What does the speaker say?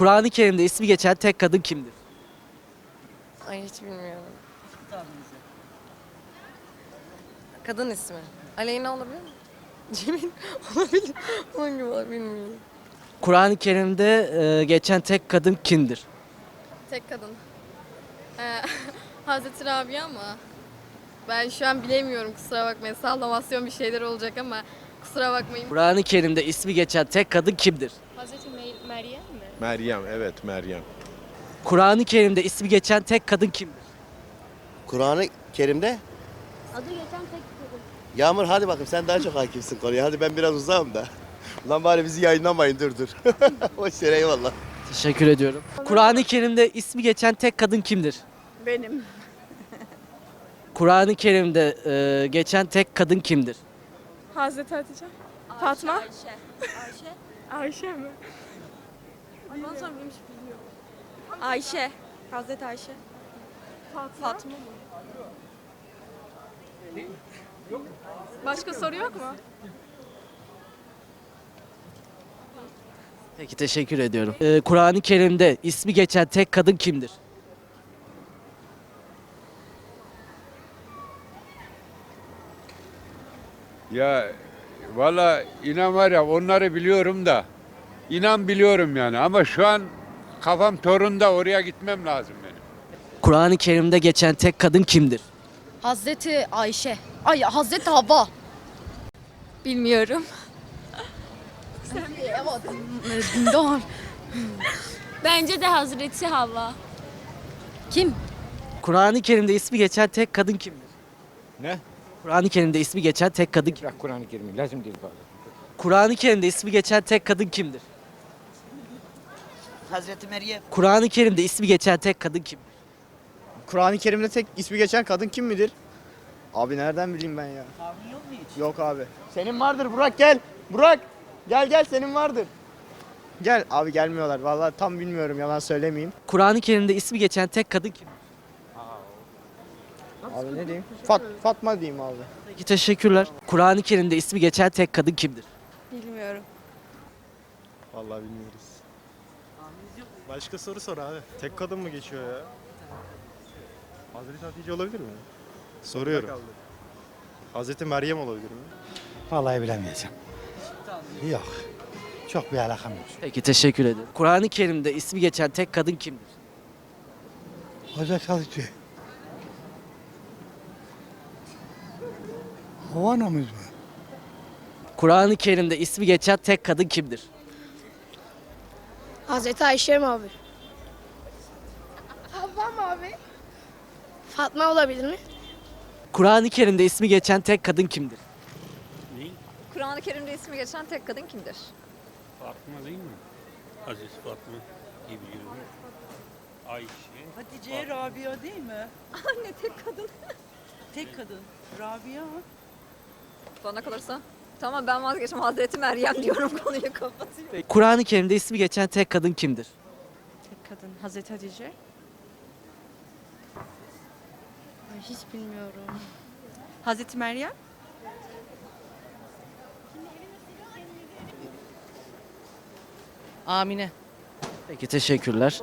Kur'an-ı Kerim'de ismi geçen tek kadın kimdir? Ay hiç bilmiyorum. Kadın ismi. Aleyna olabilir mi? Cemil olabilir. Onun gibi olabilir bilmiyorum. Kur'an-ı Kerim'de e, geçen tek kadın kimdir? Tek kadın. Ee, Hazreti Rabia ama ben şu an bilemiyorum kusura bakmayın. Sallamasyon bir şeyler olacak ama kusura bakmayın. Kur'an-ı Kerim'de ismi geçen tek kadın kimdir? Hazreti Meryem mi? Meryem, evet Meryem. Kur'an-ı Kerim'de ismi geçen tek kadın kimdir? Kur'an-ı Kerim'de Adı geçen tek kadın. Yağmur hadi bakayım sen daha çok hakimsin konuya. Hadi ben biraz uzağım da. Lan bari bizi yayınlamayın dur dur. Hoş yere eyvallah. Teşekkür ediyorum. Kur'an-ı Kerim'de ismi geçen tek kadın kimdir? Benim. Kur'an-ı Kerim'de e, geçen tek kadın kimdir? Hazreti Hatice. Fatma. Ayşe. Ayşe. Ayşe mi? Ayşe. Hazreti Ayşe. Fatma. Fatma mı? Başka soru yok mu? Peki teşekkür ediyorum. E, Kur'an-ı Kerim'de ismi geçen tek kadın kimdir? Ya valla inan var ya onları biliyorum da inan biliyorum yani ama şu an kafam torunda oraya gitmem lazım benim. Kur'an-ı Kerim'de geçen tek kadın kimdir? Hazreti Ayşe. Ay Hazreti Havva. Bilmiyorum. Dindar. Bence de Hazreti Havva. Kim? Kur'an-ı Kerim'de ismi geçen tek kadın kimdir? Ne? Kur'an-ı Kerim'de ismi geçen tek kadın kim? Bırak Kur'an-ı Kerim'i lazım değil bana. Kur'an-ı Kerim'de ismi geçen tek kadın kimdir? Hazreti Meryem. Kur'an-ı Kerim'de ismi geçen tek kadın kimdir? Kur'an-ı Kerim'de tek ismi geçen kadın kim midir? Abi nereden bileyim ben ya? Tahmin yok mu hiç? Yok abi. Senin vardır Burak gel. Burak gel gel senin vardır. Gel abi gelmiyorlar. Vallahi tam bilmiyorum yalan söylemeyeyim. Kur'an-ı Kerim'de ismi geçen tek kadın kimdir? Abi ne diyeyim? Fat Fatma diyeyim abi. Peki teşekkürler. Kur'an-ı Kerim'de ismi geçen tek kadın kimdir? Bilmiyorum. Vallahi bilmiyoruz. Başka soru sor abi. Tek kadın mı geçiyor ya? Hazreti Hatice olabilir mi? Soruyorum. Hazreti Meryem olabilir mi? Vallahi bilemeyeceğim. Yok. Çok bir alakam yok. Peki teşekkür ederim. Kur'an-ı Kerim'de ismi geçen tek kadın kimdir? Hazreti Hatice. Hava anamız mı? Kur'an-ı Kerim'de ismi geçen tek kadın kimdir? Hazreti Ayşe mi abi? Havva mı abi? Fatma olabilir mi? Kur'an-ı Kerim'de ismi geçen tek kadın kimdir? Kur'an-ı Kerim'de ismi geçen tek kadın kimdir? Fatma değil mi? Aziz Fatma gibi biliyorum. Ayşe. Hatice Rabia değil mi? Anne tek kadın. Tek kadın. Rabia. Bana kalırsa. Tamam ben vazgeçtim. Hazreti Meryem diyorum konuyu kapatayım. Peki, Kur'an-ı Kerim'de ismi geçen tek kadın kimdir? Tek kadın. Hazreti Hatice. Ay hiç bilmiyorum. Hazreti Meryem. Amine. Peki teşekkürler.